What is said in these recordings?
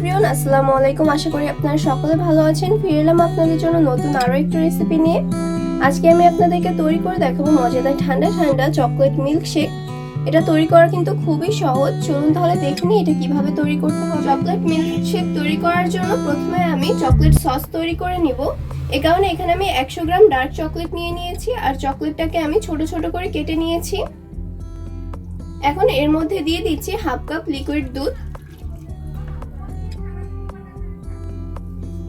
Everyone, আসসালামু আলাইকুম। আশা করি আপনারা সকলে ভালো আছেন। ফিরে এলাম আপনাদের জন্য নতুন আরও একটা রেসিপি নিয়ে। আজকে আমি আপনাদেরকে তৈরি করে দেখাবো মজাদার ঠান্ডা ঠান্ডা চকলেট মিল্ক শেক এটা তৈরি করা কিন্তু খুবই সহজ। চলুন তাহলে দেখে নিই এটা কীভাবে তৈরি করতে হবে চকলেট মিল্ক শেক তৈরি করার জন্য প্রথমে আমি চকলেট সস তৈরি করে নিব। এ কারণে এখানে আমি একশো গ্রাম ডার্ক চকলেট নিয়ে নিয়েছি আর চকলেটটাকে আমি ছোট ছোট করে কেটে নিয়েছি। এখন এর মধ্যে দিয়ে দিচ্ছি হাফ কাপ লিকুইড দুধ।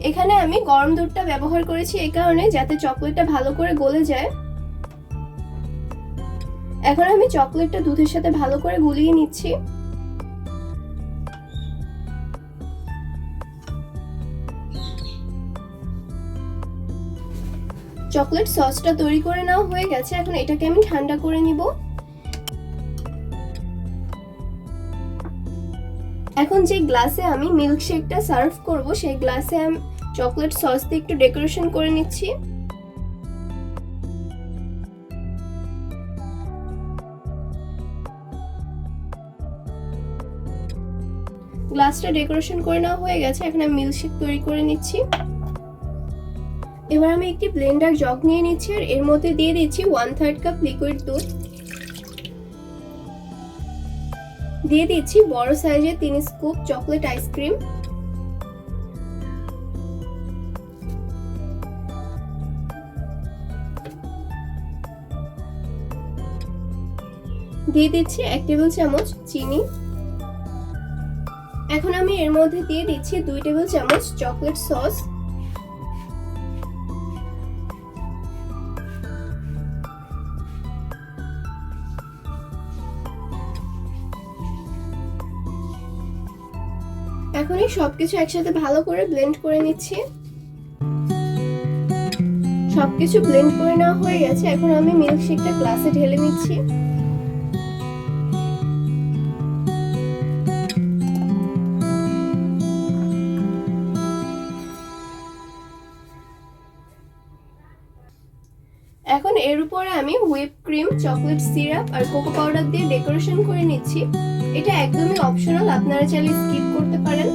এখানে আমি গরম দুধটা ব্যবহার করেছি এই কারণে যাতে চকলেটটা ভালো করে গলে যায়। এখন আমি চকলেটটা দুধের সাথে ভালো করে গুলিয়ে নিচ্ছি। চকলেট সসটা তৈরি করে নেওয়া হয়ে গেছে। এখন এটাকে আমি ঠান্ডা করে নিব। এখন যে গ্লাসে আমি মিল্কশেকটা সার্ভ করব, সেই গ্লাসে চকলেট সস দিয়ে একটু ডেকোরেশন করে নিচ্ছি। গ্লাসটা ডেকোরেশন করে নেওয়া হয়ে গেছে, এখন আমি মিল্কশেক তৈরি করে নিচ্ছি। এবার আমি একটি ব্লেন্ডার জগ নিয়ে নিচ্ছি, আর এর মধ্যে দিয়ে দিচ্ছি ওয়ান থার্ড কাপ লিকুইড দুধ। দিয়ে দিচ্ছি বড় সাইজের তিন স্কুপ চকলেট আইসক্রিম দিয়ে দিচ্ছি এক টেবিল চামচ চিনি। এখন আমি এর মধ্যে দিয়ে দিচ্ছি দুই টেবিল চামচ চকলেট সস। এখন এই সবকিছু একসাথে ভালো করে ব্লেন্ড করে নিচ্ছি। সবকিছু ব্লেন্ড করে নেওয়া হয়ে গেছে। এখন আমি মিল্কশেকটা গ্লাসে ঢেলে নিচ্ছি। এখন এর উপরে আমি হুইপ ক্রিম চকলেট সিরাপ আর কোকো পাউডার দিয়ে ডেকোরেশন করে নিচ্ছি। এটা একদমই অপশনাল আপনারা চাইলে স্কিপ করতে পারেন।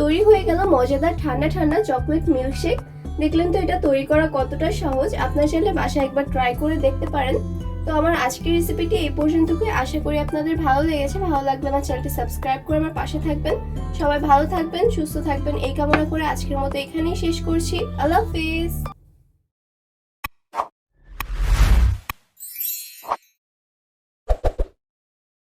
তৈরি হয়ে গেল মজাদার ঠান্ডা ঠান্ডা চকলেট মিল্কশেক দেখলেন তো এটা তৈরি করা কতটা সহজ। আপনার চাইলে বাসায় একবার ট্রাই করে দেখতে পারেন। তো আমার আজকের রেসিপিটি এই পর্যন্তই। আশা করি আপনাদের ভালো লেগেছে। ভালো লাগলে আমার চ্যানেলটি সাবস্ক্রাইব করে আমার পাশে থাকবেন। সবাই ভালো থাকবেন, সুস্থ থাকবেন। এই কামনা করে আজকের মতো এখানেই শেষ করছি। আল্লাহ হাফিজ।